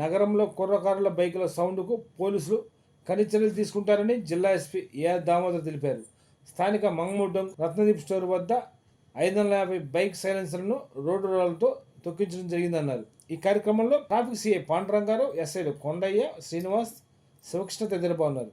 నగరంలో కుర్రకారుల బైకుల సౌండ్కు పోలీసులు కనిచర్యలు తీసుకుంటారని జిల్లా ఎస్పీ ఏఆర్ దామోదర్ తెలిపారు. స్థానిక మంగముడ్డం రత్నదీప్ స్టోర్ వద్ద ఐదు వందల యాభై బైక్ సైలెన్సర్లను రోడ్డు రోడ్లతో తొక్కించడం జరిగిందన్నారు. ఈ కార్యక్రమంలో ట్రాఫిక్ సిఐ పాండురంగారావు ఎస్ఐలు కొండయ్య శ్రీనివాస్ శివకృష్ణ తదితర ఉన్నారు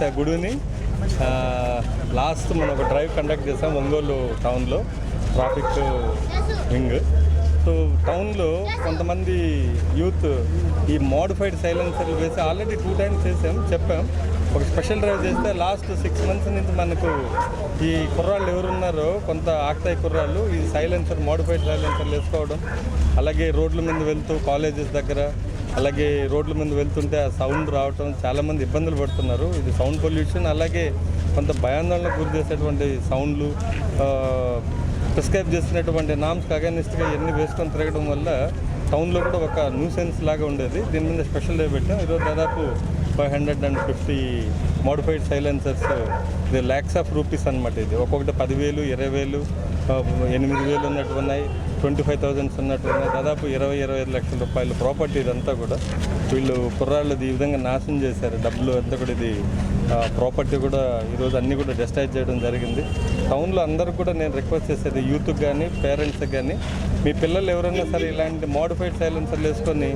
సార్ గుడిని లాస్ట్ మనం ఒక డ్రైవ్ కండక్ట్ చేసాం ఒంగోలు టౌన్లో ట్రాఫిక్ వింగ్ సో టౌన్లో కొంతమంది యూత్ ఈ మోడిఫైడ్ సైలెన్సర్లు వేసి ఆల్రెడీ టూ టైమ్స్ చేసాం చెప్పాం. ఒక స్పెషల్ డ్రైవ్ చేస్తే లాస్ట్ సిక్స్ మంత్స్ నుంచి మనకు ఈ కుర్రాళ్ళు ఎవరున్నారో కొంత ఆక్తాయి కుర్రాళ్ళు ఈ సైలెన్సర్ మోడిఫైడ్ సైలెన్సర్లు వేసుకోవడం అలాగే రోడ్ల మీద వెళ్తూ కాలేజెస్ దగ్గర అలాగే రోడ్ల మీద వెళ్తుంటే ఆ సౌండ్ రావటం చాలామంది ఇబ్బందులు పడుతున్నారు. ఇది సౌండ్ పొల్యూషన్ అలాగే కొంత భయాందోళనకు గురి చేసేటువంటి సౌండ్లు ప్రిస్క్రైబ్ చేసినటువంటి నామ్స్ అగనిస్ట్గా ఇవన్నీ వేసుకొని తిరగడం వల్ల టౌన్లో కూడా ఒక న్యూసెన్స్ లాగా ఉండేది. దీని మీద స్పెషల్ డే పెట్టాం. ఈరోజు దాదాపు five hundred and fifty modified silencers ఇది ల్యాక్స్ ఆఫ్ రూపీస్ అనమాట ఇది. ఒక్కొక్కటి పదివేలు ఇరవై వేలు ఎనిమిది వేలు ఉన్నట్టు ఉన్నాయి. ట్వంటీ ఫైవ్ థౌజండ్స్ ఉన్నట్టు ఉన్నాయి దాదాపు ఇరవై ఇరవై ఐదు లక్షల రూపాయల ప్రాపర్టీ ఇదంతా కూడా వీళ్ళు కుర్రాళ్ళు ఈ విధంగా నాశనం చేశారు. డబ్బులు అంతా కూడా ఇది ప్రాపర్టీ కూడా ఈరోజు అన్నీ కూడా డిస్ట్రాక్ట్ చేయడం జరిగింది. టౌన్లో అందరూ కూడా నేను రిక్వెస్ట్ చేసేది యూత్కి కానీ పేరెంట్స్కి కానీ మీ పిల్లలు ఎవరైనా సరే ఇలాంటి మోడిఫైడ్ సైలెన్సర్లు వేసుకొని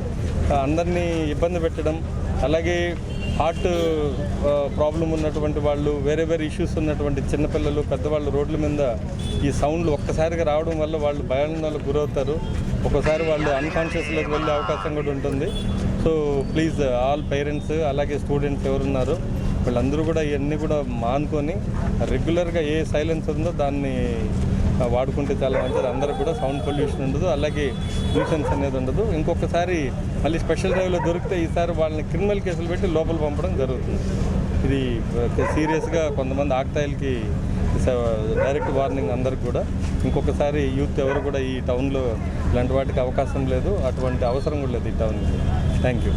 అందరినీ ఇబ్బంది పెట్టడం అలాగే హార్ట్ ప్రాబ్లం ఉన్నటువంటి వాళ్ళు వేరే వేరే ఇష్యూస్ ఉన్నటువంటి చిన్నపిల్లలు పెద్దవాళ్ళు రోడ్ల మీద ఈ సౌండ్లు ఒక్కసారిగా రావడం వల్ల వాళ్ళు భయాందోళనకు గురవుతారు. ఒక్కోసారి వాళ్ళు అన్కాన్షియస్లోకి వెళ్ళే అవకాశం కూడా ఉంటుంది. సో ప్లీజ్ ఆల్ పేరెంట్స్ అలాగే స్టూడెంట్స్ ఎవరున్నారో వీళ్ళందరూ కూడా ఇవన్నీ కూడా మానుకొని రెగ్యులర్గా ఏ సైలెన్స్ ఉందో దాన్ని వాడుకుంటే చాలా మంచిది. అందరూ కూడా సౌండ్ పొల్యూషన్ ఉండదు అలాగే న్యూసెన్స్ అనేది ఉండదు. ఇంకొకసారి మళ్ళీ స్పెషల్ డ్రైవ్లో దొరికితే ఈసారి వాళ్ళని క్రిమినల్ కేసులు పెట్టి లోపల పంపడం జరుగుతుంది. ఇది సీరియస్గా కొంతమంది ఆక్తాయిలకి డైరెక్ట్ వార్నింగ్ అందరికి కూడా. ఇంకొకసారి యూత్ ఎవరు కూడా ఈ టౌన్లో ఇలాంటి వాటికి అవకాశం లేదు అటువంటి అవసరం కూడా లేదు ఈ టౌన్కి థ్యాంక్ యూ